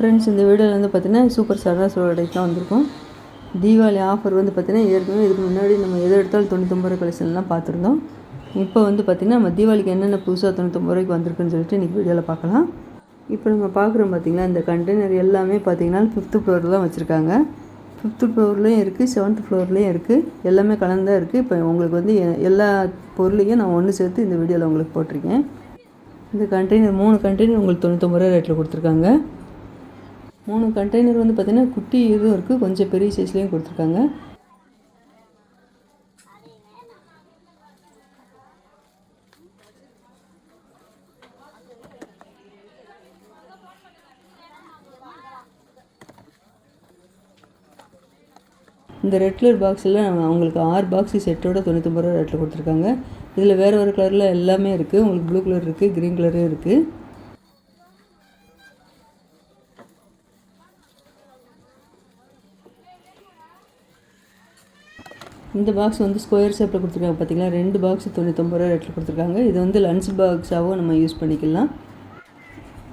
Friends இந்த வீடியோவில் வந்து பார்த்தீங்கன்னா சூப்பர் சரவணா தான் வந்திருக்கும். தீபாவளி ஆஃபர் வந்து பார்த்திங்கன்னா ஏற்கனவே இதுக்கு முன்னாடி நம்ம எதை எடுத்தாலும் தொண்ணூத்தொம்பது ரூபா கலெக்ஷன்லாம் பார்த்துருந்தோம். இப்போ வந்து பார்த்திங்கன்னா நம்ம தீபாவளிக்கு என்னென்ன புதுசாக தொண்ணூத்தொம்பது ரூபாய்க்கு வந்திருக்குன்னு சொல்லிட்டு இன்றைக்கி வீடியோவில் பார்க்கலாம். இப்போ நம்ம பார்க்குறோம் பார்த்திங்கன்னா இந்த கண்டெய்னர் எல்லாமே பார்த்தீங்கன்னா ஃபிஃப்த்து ஃப்ளோரில் தான் வச்சுருக்காங்க. ஃபிஃப்த்து ஃப்ளோர்லேயும் இருக்குது செவன்த் ஃப்ளோர்லேயும் இருக்குது எல்லாமே கலந்தான் இருக்குது இப்போ உங்களுக்கு வந்து எ- எல்லா பொருளையும் நான் ஒன்று சேர்த்து இந்த வீடியோவில் உங்களுக்கு போட்டிருக்கேன். இந்த கண்டெய்னர் மூணு கண்டெய்னர் உங்களுக்கு தொண்ணூத்தொம்பது ரூபா ரேட்டில் கொடுத்துருக்காங்க. மூணு கண்டெய்னர் வந்து பார்த்திங்கன்னா குட்டி இதுவும் இருக்குது கொஞ்சம் பெரிய சைஸ்லேயும் கொடுத்துருக்காங்க. இந்த ரெட் கலர் பாக்ஸில் அவங்களுக்கு ஆறு பாக்ஸு செட்டோட தொண்ணூற்றம்பது ரூபா ரேட்டில் கொடுத்துருக்காங்க. இதில் வேறு வேறு கலரில் எல்லாமே இருக்குது உங்களுக்கு ப்ளூ கலர் இருக்குது க்ரீன் கலரும் இருக்குது இந்த பாக்ஸ் வந்து ஸ்கொயர் ஷேப்பில் கொடுத்துருக்காங்க பார்த்திங்களா ரெண்டு பாக்ஸ் தொண்ணூத்தொம்பது ரூபா ரேட்டில் கொடுத்துருக்காங்க. இது வந்து லன்ச் பாக்ஸாகவும் நம்ம யூஸ் பண்ணிக்கலாம்.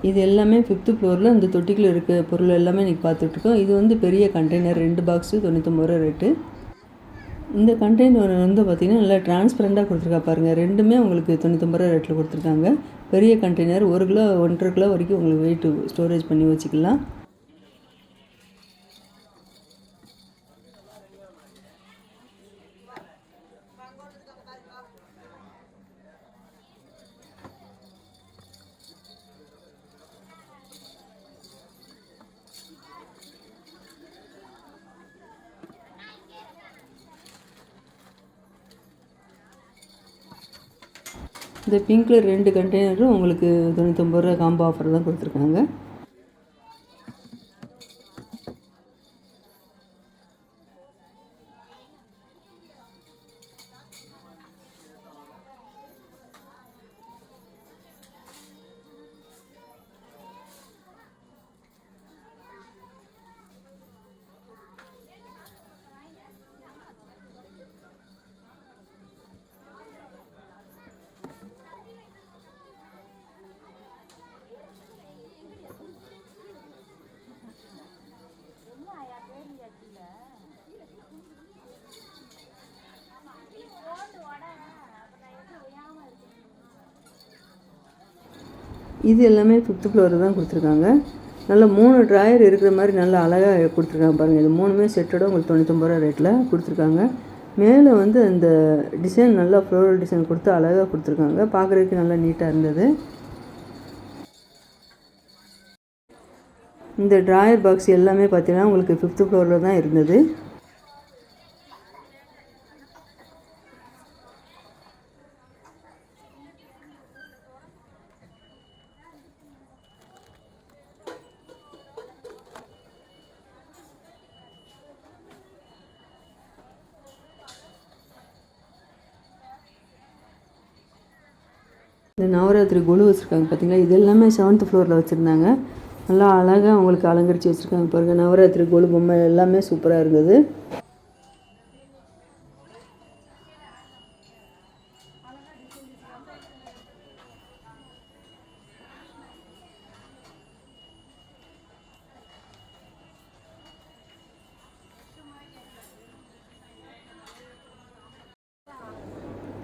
இது எல்லாமே ஃபிஃப்த்து ஃப்ளோரில் இந்த தொட்டிக்குள்ள இருக்க பொருள் எல்லாமே இன்றைக்கி பார்த்துட்ருக்கோம். இது வந்து பெரிய கண்டெய்னர் ரெண்டு பாக்ஸு தொண்ணூத்தொம்பது ரூபா ரேட்டு இந்த கண்டெய்னர் வந்து பார்த்திங்கன்னா நல்லா டிரான்ஸ்பரண்ட்டாக கொடுத்துருக்கா பாருங்கள் ரெண்டுமே உங்களுக்கு தொண்ணூத்தொம்பது ரூபா ரேட்டில் கொடுத்துருக்காங்க. பெரிய கண்டெய்னர் ஒரு கிலோ ஒன்றரை கிலோ வரைக்கும் உங்களுக்கு வெயிட் ஸ்டோரேஜ் பண்ணி வச்சுக்கலாம். இந்த பிங்க் கலர் ரெண்டு கண்டெய்னரும் உங்களுக்கு தொண்ணூத்தொம்பது ரூபா காம்போ ஆஃபர் தான் கொடுத்துருக்காங்க. இது எல்லாமே ஃபிஃப்த்து ஃப்ளோரில் தான் கொடுத்துருக்காங்க. நல்லா மூணு ட்ராயர் இருக்கிற மாதிரி நல்லா அழகாக கொடுத்துருக்காங்க பாருங்கள் இது மூணுமே செட்டோட உங்களுக்கு தொண்ணூத்தொம்பது ரூபா ரேட்டில் கொடுத்துருக்காங்க. மேலே வந்து அந்த டிசைன் நல்லா ஃப்ளோரல் டிசைன் கொடுத்து அழகாக கொடுத்துருக்காங்க. பார்க்குறதுக்கு நல்லா நீட்டாக இருந்தது. இந்த ட்ராயர் பாக்ஸ் எல்லாமே பார்த்தீங்கன்னா உங்களுக்கு ஃபிஃப்த்து ஃப்ளோரில் தான் இருந்தது. இந்த நவராத்திரி குழு வச்சுருக்காங்க பார்த்தீங்களா இது எல்லாமே செவன்த் ஃப்ளோரில் வச்சுருந்தாங்க. நல்லா அழகாக அவங்களுக்கு அலங்கரித்து வச்சுருக்காங்க பாருங்கள் நவராத்திரி குழு பொம்மை எல்லாமே சூப்பராக இருந்தது.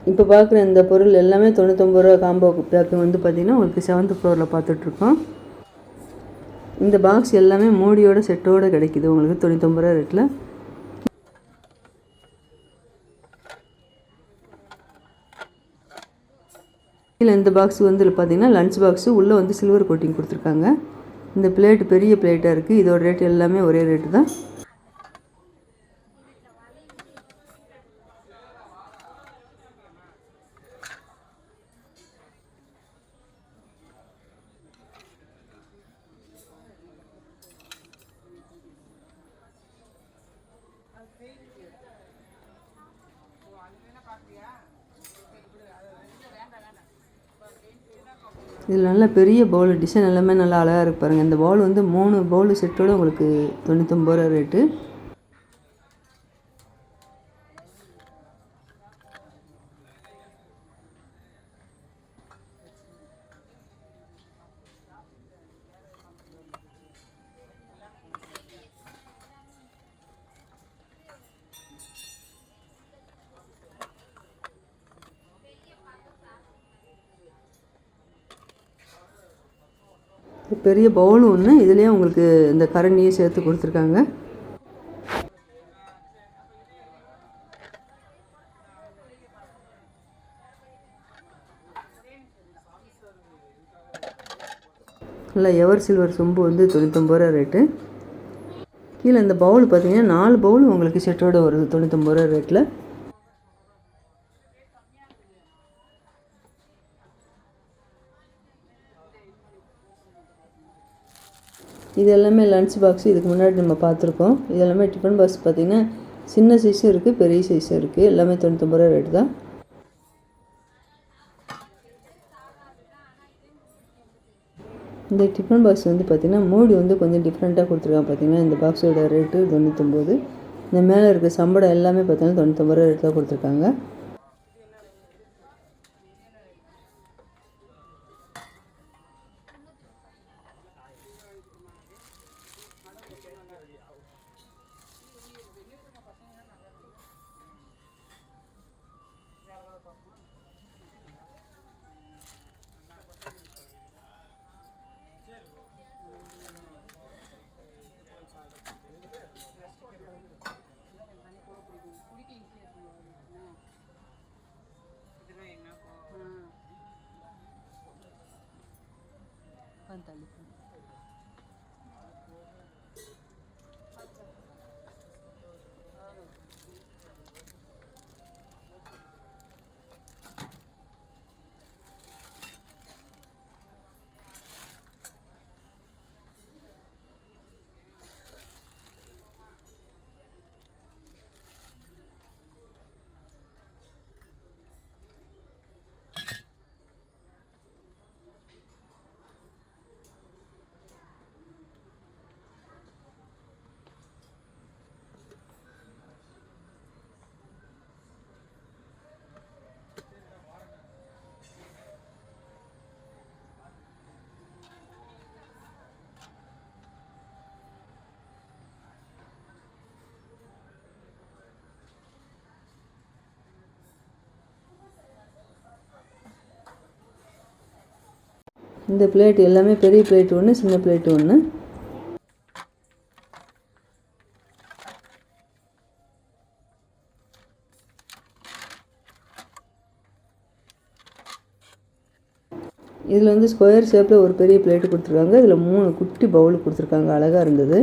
இப்போ பார்க்குற இந்த பொருள் எல்லாமே தொண்ணூத்தொம்பது ரூபா காம்போ பேக்கு வந்து பார்த்திங்கன்னா உங்களுக்கு செவன்த் ஃப்ளோரில் பார்த்துட்ருக்கோம். இந்த பாக்ஸ் எல்லாமே மூடியோட செட்டோட கிடைக்குது. உங்களுக்கு தொண்ணூத்தொம்பது ரூபா ரேட்டில் கீழே இந்த பாக்ஸ் வந்து பார்த்தீங்கன்னா லன்ச் பாக்ஸு உள்ளே வந்து சில்வர் கோட்டிங் கொடுத்துருக்காங்க. இந்த பிளேட் பெரிய பிளேட்டாக இருக்குது இதோட ரேட் எல்லாமே ஒரே ரேட்டு தான். இதில் நல்ல பெரிய பவுல் டிசைன் எல்லாமே நல்லா அழகாக இருப்பாருங்க பாருங்கள் இந்த பவுல் வந்து மூணு பவுல் செட்டோட உங்களுக்கு தொண்ணூத்தொம்பது ரூபா ரேட்டு பெரிய பவுல் ஒன்று இதுலேயே உங்களுக்கு இந்த கரண்டியும் சேர்த்து கொடுத்துருக்காங்க. நல்லா எவர் சில்வர் சொம்பு வந்து தொண்ணூத்தொம்பது ரூபா ரேட்டு கீழே இந்த பவுல் பார்த்தீங்கன்னா நாலு பவுல் உங்களுக்கு செட்டோட வருது தொண்ணூத்தொம்பது ரூபா ரேட்டில் இது எல்லாமே லன்ச் பாக்ஸ் இதுக்கு முன்னாடி நம்ம பார்த்துருக்கோம். இது எல்லாமே டிஃபன் பாக்ஸ் பார்த்திங்கன்னா சின்ன சைஸும் இருக்குது பெரிய சைஸும் இருக்குது எல்லாமே தொண்ணூத்தொம்பது ரூபா ரேட்டு தான். இந்த டிஃபன் பாக்ஸ் வந்து பார்த்திங்கன்னா மூடி வந்து கொஞ்சம் டிஃப்ரெண்ட்டாக கொடுத்துருக்காங்க பார்த்திங்கன்னா இந்த பாக்ஸோட ரேட்டு தொண்ணூத்தொம்பது. இந்த மேலே இருக்க சம்பளம் எல்லாமே பார்த்திங்கன்னா தொண்ணூத்தொம்பது ரூபா ரேட்டு தான் கொடுத்துருக்காங்க. అంత తల్లి இந்த பிளேட் எல்லாமே பெரிய பிளேட் ஒன்று சின்ன பிளேட் ஒன்று இதில் வந்து ஸ்கொயர் ஷேப்பில் ஒரு பெரிய பிளேட்டு கொடுத்துருக்காங்க. இதில் மூணு குட்டி பவுல் கொடுத்துருக்காங்க. அழகாக இருந்தது.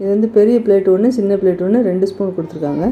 இது வந்து பெரிய பிளேட் ஒன்று சின்ன பிளேட் ஒன்று ரெண்டு ஸ்பூன் கொடுத்துருக்காங்க.